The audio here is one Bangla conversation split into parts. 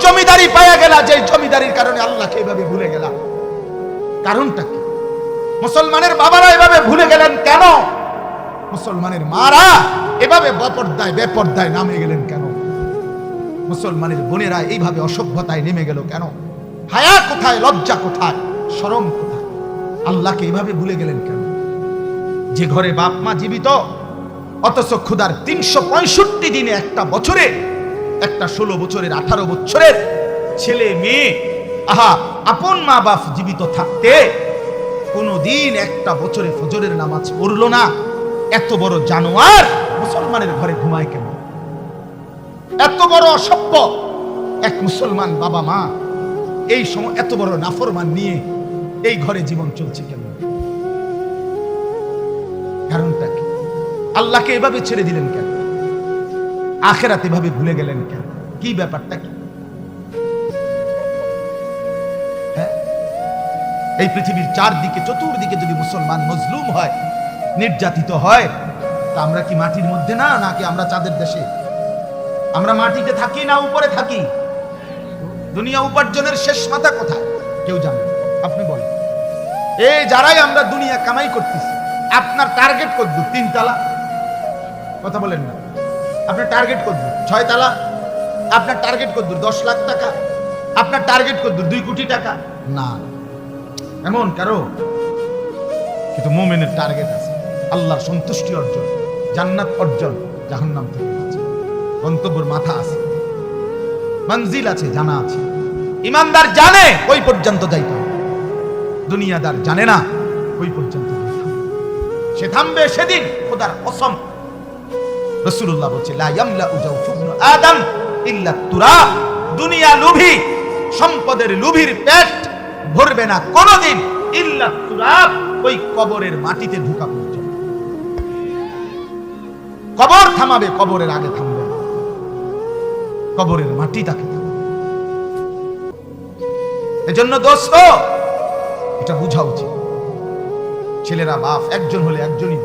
জমিদারি পাইয়া গেলা যে জমিদারির কারণে আল্লাহকে এভাবে ভুলে গেলা কারণটা কি? মুসলমানের বাবারা এভাবে ভুলে গেলেন কেন? মুসলমানের মারা এভাবে বপর্দায়, বেপর্দায় নামে গেলেন কেন? মুসলমানের বোনেরা এইভাবে অসভ্যতায় নেমে গেল কেন? হায়া কোথায়, লজ্জা কোথায়, শরম কোথায়? আল্লাহকে এইভাবে ভুলে গেলেন কেন? যে ঘরে বাপ মা জীবিত, অথচ ক্ষুধার তিনশো পঁয়ষট্টি দিনে একটা বছরে একটা ষোলো বছরের, আঠারো বছরের ছেলে, মেয়ে, আহা, আপন মা বাপ জীবিত থাকতে কোনোদিন একটা বছরে ফজরের নামাজ পড়ল না। এত বড় জানোয়ার মুসলমানের ঘরে ঘুমায় কেন? এত বড় অসভ্য এক মুসলমান বাবা মা এই সময় এত বড় নাফরমান নিয়ে এই ঘরে জীবন চলছে কেন? কারণটা কি? আল্লাহকে এভাবে ছেড়ে দিলেন কেন? আখেরাত এভাবে ভুলে গেলেন কেন? কি ব্যাপারটা কি? হ্যাঁ? এই পৃথিবীর চারদিকে, চতুর্দিকে যদি মুসলমান মজলুম হয়, নির্যাতিত হয়, তা আমরা কি মাটির মধ্যে না? নাকি আমরা চাঁদের দেশে? আমরা মাটিতে থাকি না, উপরে থাকি? দুনিয়া উপার্জনের শেষ মাথা কোথায়? কেউ জানে আপনি বলেন। এই যারাই আমরা দুনিয়া কামাই করতেছি, আপনার টার্গেট করব তিন তালা কথা বলেন না। আপনার টার্গেট করব ছয় তালা? আপনার টার্গেট করব দশ লাখ টাকা? আপনার টার্গেট করব দুই কোটি টাকা? না। এমন কারও? কিন্তু মোমেনের টার্গেট আছে। আল্লাহর সন্তুষ্টি অর্জন, জান্নাত অর্জন জাহান্নাম থেকে বাঁচা। গন্তব্যের মাথা আছে। মঞ্জিল আছে, জানা আছে। ইমানদার জানে, ওই পর্যন্ত যাইতে হবে। দুনিয়াদার জানে না, ওই পর্যন্ত। সে থামবে সেদিন, খোদার কসম। রসুল্লাহ বলছে ইল্লা তুরাব দুনিয়া লোভী, সম্পদের লোভীর পেট ভরবে না ইল্লা ওই কবরের মাটিতে ঢুকা কবর থামাবে, কবরের আগে থামবে। কবরের মাটি তাকে থামাবে। এজন্য দোস্ত, এটা বোঝা উচিত। ছেলেরা বাপ, একজন হলে একজনই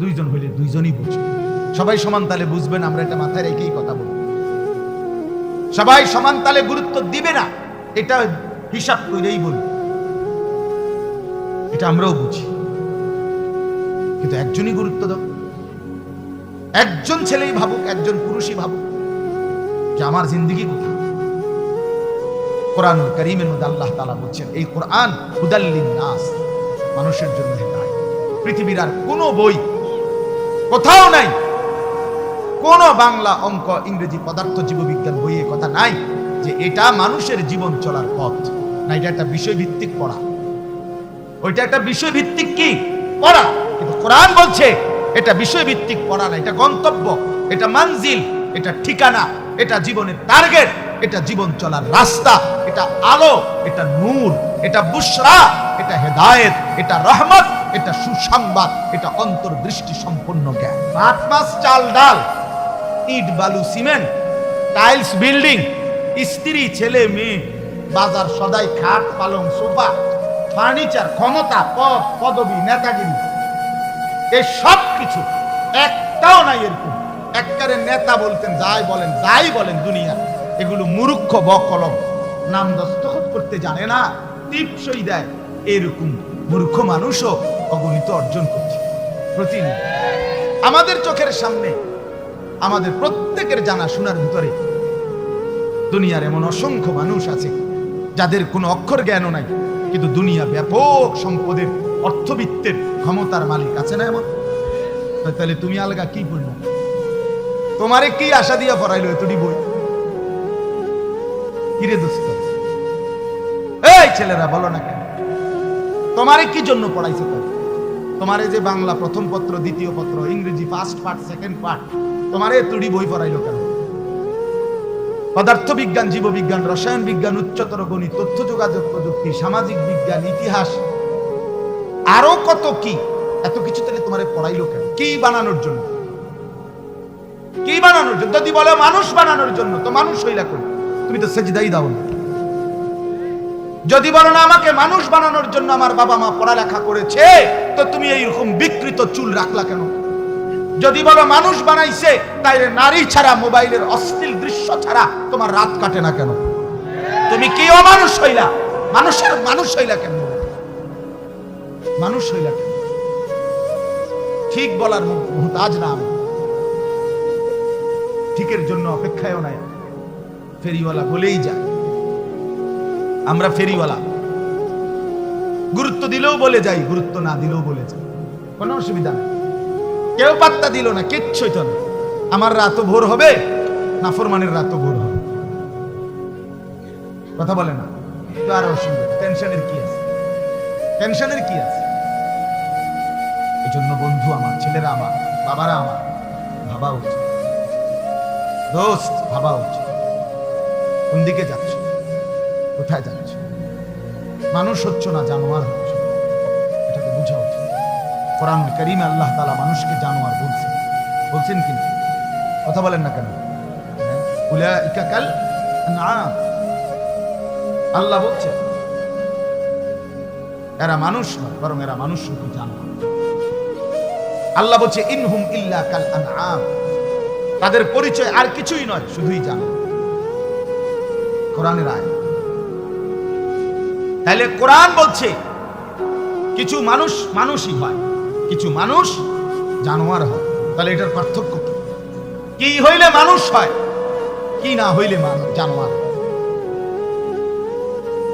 দুইজন হলে দুইজনই বুঝবে সবাই সমান তালে বুঝবেন, আমরা এটা মাথায় রেখেই কথা বলব। সবাই সমান তালে গুরুত্ব দিবে না, এটা হিসাব করেই বলব। এটা আমরাও বুঝি। কিন্তু একজনই গুরুত্ব দাও। একজন ছেলেই ভাবুক, একজন পুরুষই ভাবুক যে আমার জিন্দগি কোথায়? কোরআনুল করিমের মধ্যে আল্লাহ তালা বলছেন, এই কোরআন হুদাল্লিন নাস, মানুষের জন্য হেদায়েত। পৃথিবীর আর কোনো বই কোথাও নাই। কোন বাংলা অঙ্ক, ইংরেজি পদার্থ, জীববিজ্ঞান বইয়ে কথা নাই যে এটা মানুষের জীবন চলার পথ। না, এটা একটা বিষয় ভিত্তিক পড়া। ওইটা একটা বিষয় ভিত্তিক কি? পড়া। কিন্তু কোরআন বলছে, এটা বিষয় ভিত্তিক পড়া না, এটা গন্তব্য, এটা মানজিল, এটা ঠিকানা, এটা জীবনের টার্গেট, এটা জীবন চলার রাস্তা, এটা আলো, এটা নূর, এটা বুসরা এটা হেদায়েত, এটা রহমত এটা সুসংবাদ, এটা অন্তর্দৃষ্টি সম্পন্ন জ্ঞান। ভাত মাছ চাল, ডাল, ইট, বালু, সিমেন্ট, টাইলস, বিল্ডিং, স্ত্রী, ছেলে, মেয়ে, বাজার সদাই খাট, পালং, সোফা, ফার্নিচার, ক্ষমতা, পদ, পদবি, নেতাগিরি এই সব কিছু একটাও নাই এরকম। একবারে নেতা বলতেন, যাই বলেন যাই বলেন দুনিয়া, এগুলো মূর্খ, বকলম নাম দস্তখত করতে জানে না টিপসই দেয়, এরকম মূর্খ মানুষও অগণিত অর্জন করছি। প্রতিদিন আমাদের চোখের সামনে, আমাদের প্রত্যেকের জানা শোনার ভিতরে দুনিয়ার এমন অসংখ্য মানুষ আছে যাদের কোনো অক্ষর জ্ঞানও নাই, কিন্তু দুনিয়া ব্যাপক সম্পদের, অর্থবিত্তের ক্ষমতার মালিক আছে না এমন? তাহলে তুমি আলগা কি করল তোমারে কি আশা দিয়া পড়াইলো এতটি বই? কিরে দোস্ত? এই ছেলেরা বলো না কেন? তোমারে কি জন্য পড়াইছে তো তোমারে যে বাংলা প্রথম পত্র, দ্বিতীয় পত্র, ইংরেজি ফার্স্ট পার্ট সেকেন্ড পার্ট তোমার এ তুড়ি বই পড়াইলো কেন? পদার্থ বিজ্ঞান জীববিজ্ঞান রসায়ন বিজ্ঞান, উচ্চতর গণিত, তথ্য যোগাযোগ প্রযুক্তি, সামাজিক বিজ্ঞান, ইতিহাস, আরও কত কি, এত কিছু তাহলে তোমার পড়াইলো কেন? কি বানানোর জন্য? কি বানানোর জন্য? যদি বলে মানুষ বানানোর জন্য, তো মানুষ হইলা কই? তুমি তো সেজদাই দাও না। যদি বলো না আমাকে মানুষ বানানোর জন্য আমার বাবা মা পড়ালেখা করেছে, তো তুমি এইরকম বিকৃত চুল রাখলা কেন? যদি বলো মানুষ বানাইছে, তাইলে নারী ছাড়া, মোবাইলের অশ্লীল দৃশ্য ছাড়া তোমার রাত কাটে না কেন? তুমি কি অমানুষ হইলা? মানুষের মানুষ হইলা কেন? মানুষ হইলা কেন? ঠিক বলার মুহতাজ না আমি। ঠিকের জন্য অপেক্ষায়ও নাই। ফেরিওয়ালা বলেই যায়। আমরা ফেরিওয়ালা। গুরুত্ব দিলেও বলে যাই, গুরুত্ব না দিলেও বলে যাই। কোনো অসুবিধা নেই। কেউ পাত্তা দিল না কিচ্ছুই তো না। আমার রাতও ভোর হবে, নাফরমানের রাতও ভোর হবে। কথা বলে না। তো আর অসুবিধা টেনশনের কি আছে? টেনশনের কি আছে? এই জন্য বন্ধু আমার, ছেলেরা আমার, বাবারা আমার, ভাবা উচিত। দোস্ত, ভাবা উচিত। কোন দিকে যাচ্ছ? কোথায় যাচ্ছ? মানুষ হচ্ছ না, জানোয়ার হচ্ছ। এটাকে বোঝা উচিত। কোরআন করিম আল্লাহ তালা মানুষকে জানোয়ার বলছেন। বলছেন কি না? কথা বলেন না কেন। আল্লাহ বলছেন, এরা মানুষ নয়, বরং এরা মানুষ শুধু জানোয়ার। আল্লাহ বলছে, ইনহুম ইল্লা কাল আনআম। তাদের পরিচয় আর কিছুই নয়, শুধুই জানো কোরআনের আয় তাহলে কোরআন বলছে, কিছু মানুষ মানুষই হয়, কিছু মানুষ জানোয়ার হয়। তাহলে এটার পার্থক্য কি? হইলে মানুষ হয়, কি না হইলে জানোয়ার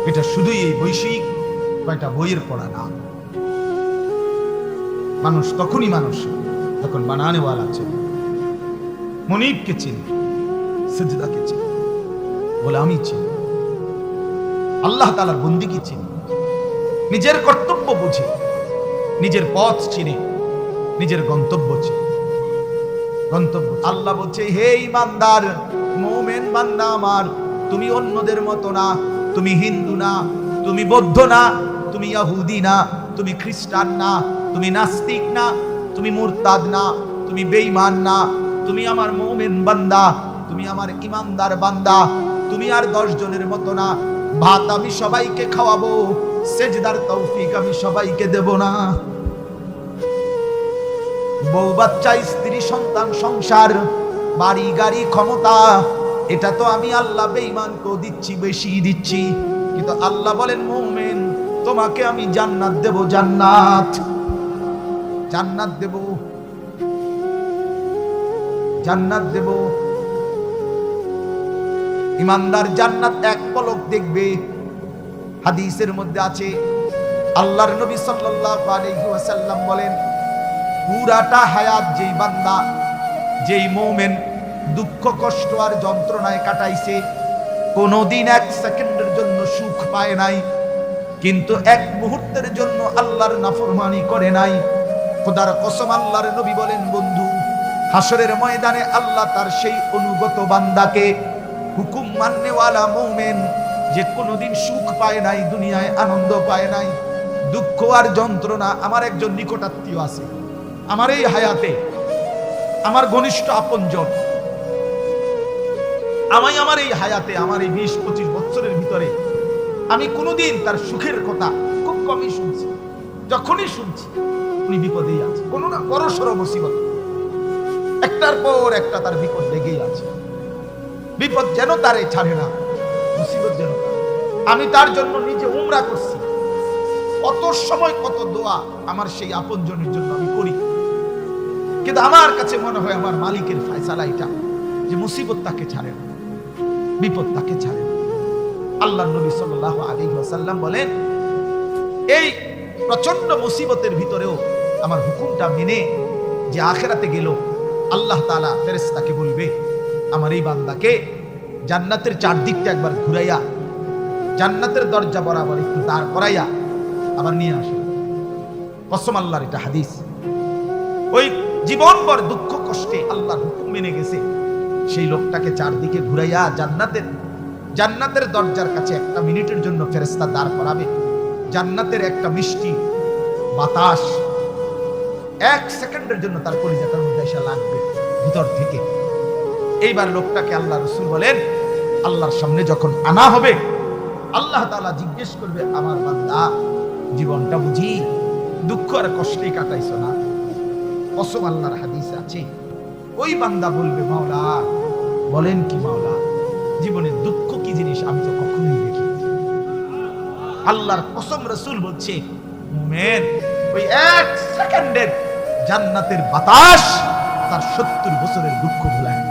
এটা শুধুই এই বৈষয়িক কয়টা বইয়ের পড়া না। মানুষ তখনই মানুষ তখন বানানেওয়ালা ছিল মনিবকে চিনি সিজদাকে চিনি বলে আমি চিনি আল্লাহ তালার বন্দিকে চিনি। নিজের কর্তব্য বুঝে, নিজের পথ চিনে, নিজের গন্তব্য চিনে। গন্তব্য আল্লাহ বলছে, হে ইমানদার মোমেন বান্দা আমার, তুমি অন্যদের মতো না, তুমি হিন্দু না, তুমি বৌদ্ধ না, তুমি ইয়াহুদি না, তুমি খ্রিস্টান না, তুমি নাস্তিক না, তুমি মুরতাদ না, তুমি বেঈমান না, তুমি আমার মোমেন বান্দা, তুমি আমার ইমানদার বান্দা, তুমি আর দশ জনের মতো না ভাত আমি সবাইকে খাওয়াবো, সেজদার তৌফিক আমি সবাইকে দেব না। বউ বাচ্চা, স্ত্রী, সন্তান, সংসার, বাড়ি, গাড়ি, ক্ষমতা, এটা তো আমি আল্লাহ বেঈমানকেও দিচ্ছি বেশি দিচ্ছি। কিন্তু আল্লাহ বলেন, মোমেন, তোমাকে আমি জান্নাত দেব, জান্নাত। জান্নাত দেব। জান্নাত দেব। ইমানদার জান্নাত এক পলক দেখবে। হাদিসের মধ্যে আছে, আল্লাহর নবী সাল্লাল্লাহু আলাইহি ওয়াসাল্লাম বলেন, পুরাটা হায়াত যেই বান্দা, যেই মোমেন দুঃখ, কষ্ট আর যন্ত্রণায় কাটাইছে, কোনোদিন এক সেকেন্ডের জন্য সুখ পায় নাই, কিন্তু এক মুহূর্তের জন্য আল্লাহর নাফরমানি করে নাই। খোদার কসম, আল্লাহর নবী বলেন, বন্ধু হাসরের ময়দানে আল্লাহ তার সেই অনুগত বান্দাকে হুকুম মান্যওয়ালা মৌমেন যে কোনোদিন সুখ পায় নাই, দুনিয়ায় আনন্দ পায় নাই, দুঃখ আর যন্ত্রণা আমার একজন নিকটাত্মীয় আছে। আমার এই হায়াতে আমার ঘনিষ্ঠ আপনজন। আমায় আমার এই হায়াতে, আমার এই বিশ পঁচিশ বছরের ভিতরে আমি কোনোদিন তার সুখের কথা খুব কমই শুনছি। যখনই শুনছি, উনি বিপদেই আছে। কোনো না বড় সড় মুসিবত। একটার পর একটা তার বিপদ লেগেই আছে। বিপদ যেন তারে ছাড়ে না। মুসিবত যেন আমি তার জন্য নিজে উমরা করছি। কত সময়, কত দোয়া আমার সেই আপনজনের জন্য আমি করি। কিন্তু আমার কাছে মনে হয় আমার মালিকের ফায়সালা এটা, যে মুসিবত তাকে ছাড়ে না, বিপদ তাকে ছাড়ে না। আল্লাহ নবী সাল্লাল্লাহু আলাইহি ওয়াসাল্লাম বলেন, এই প্রচণ্ড মুসিবতের ভিতরেও আমার হুকুমটা মেনে যে আখেরাতে গেল আল্লাহ তাআলা ফেরেশতাকে বলবে আমার এই বান্দাকে জান্নাতের চারদিকটা একবার ঘুরাইয়া, জান্নাতের দরজা বরাবর একটু দাঁড় করাইয়া আবার নিয়ে আসে। কসম আল্লাহর এটা হাদিস। ওই জীবনভর দুঃখ কষ্টে আল্লাহর হুকুম মেনে গেছে। সেই লোকটাকে চারদিকে ঘুরাইয়া জান্নাতের জান্নাতের দরজার কাছে একটা মিনিটের জন্য ফেরেস্তা দাঁড় করাবে। জান্নাতের একটা মিষ্টি বাতাস এক সেকেন্ডের জন্য তার কলিজাটার মধ্যে এসে লাগবে ভিতর থেকে। এইবার লোকটাকে আল্লাহ রসুল বলেন, আল্লাহর সামনে যখন আনা হবে, আল্লাহ তালা জিজ্ঞেস করবে, আমার বান্দা, জীবনটা বুঝি? দুঃখ আর কষ্টে কাটাইছ না? অসম আল্লাহর হাদিস আছে। ওই বান্দা বলবে, মাওলা, বলেন কি মাওলা, জীবনের দুঃখ কি জিনিস আমি তো কখনোই দেখি আল্লাহর কসম রসুল বলছে, মুমেন, ওই এক সেকেন্ডের জান্নাতের বাতাস তার সত্তর বছরের দুঃখ ভুলায়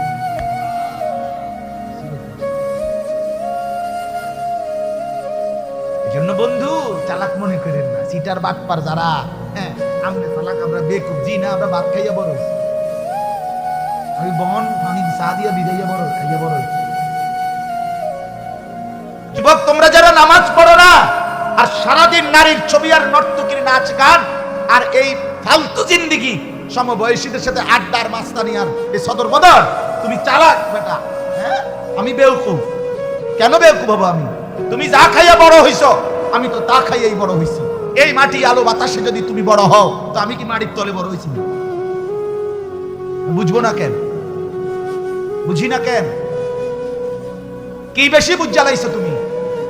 না। এজন্য বন্ধু, চালাক মনে করেন না। সিটার বাটপার যারা হ্যাঁ আমরা চালাক, আমরা বেকুব। জি না, আমরা খাইয়া বড় আমি বন চা দিয়া বিদাইয়া বড় খাইয়া বড় যুবক, তোমরা যারা নামাজ পড়ো না, আর সারাদিন নারীর ছবি আর নর্তকীর নাচ গান, আর এই ফালতু জিন্দিগি, সমবয়সীদের সাথে আড্ডার মাস্তানি আর এই সদর বদর, তুমি চালাক বেটা হ্যাঁ? আমি বেউকুফ কেন বেউকুফ হব আমি? তুমি যা খাইয়া বড় হইছ, আমি তো তা খাইয়াই বড় হইছি। এই মাটি আলো বাতাসে যদি তুমি বড় হও, তো আমি কি মাটির তলে বড় হইছি? না? বুঝব না কেন? বুঝি না কেন? কি বেশি বুঝ জ্বালাইছো তুমি?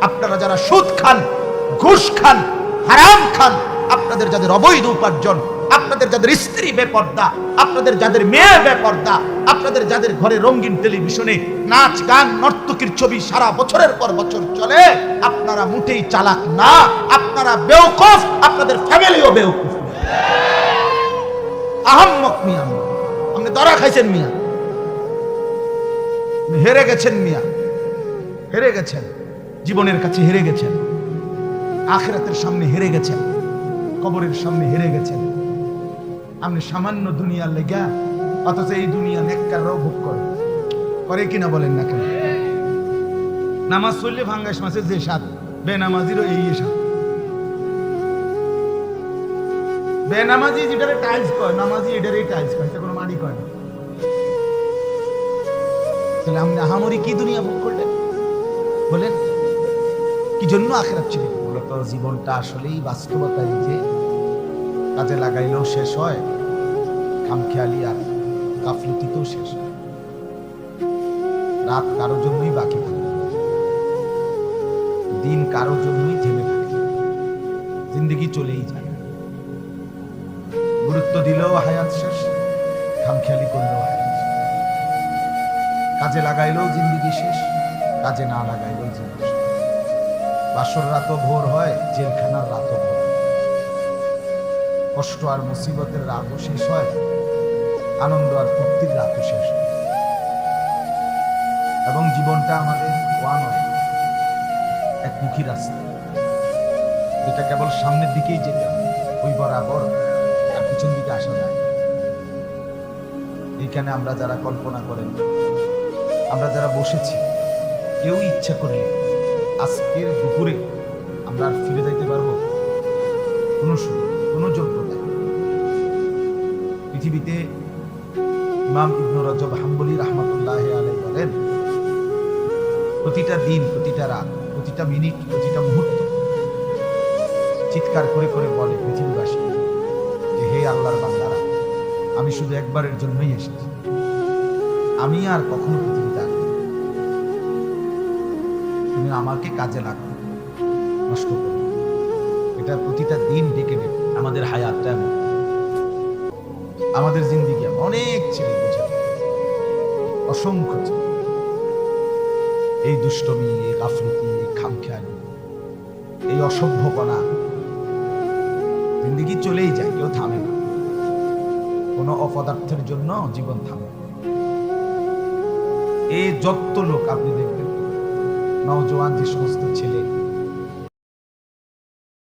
আপনারা যারা সুদ খান, ঘুষ খান, হারাম খান, আপনাদের যাদের অবৈধ উপার্জন আপনাদের যাদের স্ত্রী বেপর্দা, আপনাদের যাদের মেয়ে বেপর্দা, আপনাদের যাদের ঘরে রঙিন টেলিভিশনে নাচ, গান, নর্তকীর ছবি সারা বছরের পর বছর চলে, আপনারা মুটেই চালাক না, আপনারা বেউকুফ আপনাদের ফ্যামিলিও বেউকুফ আহম্মক মিয়া। আপনি দরা খাইছেন মিয়া। হেরে গেছেন মিয়া। হেরে গেছেন। জীবনের কাছে হেরে গেছেন। আখেরাতের সামনে হেরে গেছেন। কবরের সামনে হেরে গেছেন। আপনি সামান্য দুনিয়ার লেগা, অথচ এই দুনিয়া নেককাররাও ভোগ করে। করে কিনা বলেন না কেন? নামাজ পড়লে ভাঙ্গাস মাসের যে স্বাদ বেনামাজিরও এই স্বাদ বেনামাজি যেটারে টাইলস কয়, নামাজি এটারই টাইলস কয়, এটা কোনো মাটি কয় না। তাহলে আপনি আহামরি কি দুনিয়া ভোগ করলেন? বলেন, কি জন্য আখেরাত ছিল মূলত জীবনটা আসলেই বাস্তবতায় যে কাজে লাগাইলেও শেষ হয়, খামখেয়ালি আর গাফলতিতেও শেষ হয়। রাত কারোর জন্যই বাকি থাকে। দিন কারোর জন্যই থেমে থাকে। জিন্দগি চলেই যায়। গুরুত্ব দিলেও হায়াত শেষ, খামখেয়ালি করলেও হায়াত কাজে লাগাইলেও জিন্দগি শেষ, কাজে না লাগাইলেও জিন্দগি শেষ। বাসর রাতও ভোর হয়, জেলখানার রাতও ভোর। কষ্ট আর মুসিবতের রাতও শেষ হয় আনন্দ আর তৃপ্তির রাতও শেষ হয় এবং জীবনটা আমাদের ওয়ান হয় একমুখী রাস্তা যেটা কেবল সামনের দিকেই যেতে হয়, ওই বরাবর আর পিছন দিকে আসা যায়। এইখানে আমরা যারা কল্পনা করেন, আমরা যারা বসেছি, কেউ ইচ্ছা করলে আজকের দুপুরে আমরা আর ফিরে যাইতে পারব কোনো কোনো যোগ্যতা নেই। পৃথিবীতে ইমাম ইবনু রজব হাম্বলি রহমতুল্লাহ আলাই বলেন, প্রতিটা দিন, প্রতিটা রাত, প্রতিটা মিনিট, প্রতিটা মুহূর্ত চিৎকার করে করে বলে পৃথিবীবাসী যে, হে আল্লাহর বান্দারা, আমি শুধু একবারের জন্যই এসেছি। আমি আর কখনো পৃথিবীতে আসব তুমি আমাকে কাজে লাগবে নষ্ট করো এটা প্রতিটা দিন ডেকে ডেকে আমাদের হায়াতটা এমন। আমাদের জিন্দিগি অনেক ছেলে বুঝে অসংখ্য এই দুষ্টমি, এই গাফলতি, এই খামখেয়ালি, এই অসভ্যপনা জিন্দিগি চলেই যায়, কেউ থামে না। কোনো অপদার্থের জন্য জীবন থামে। এই যত লোক আপনি দেখবেন, নওজোয়ান যে সমস্ত ছেলে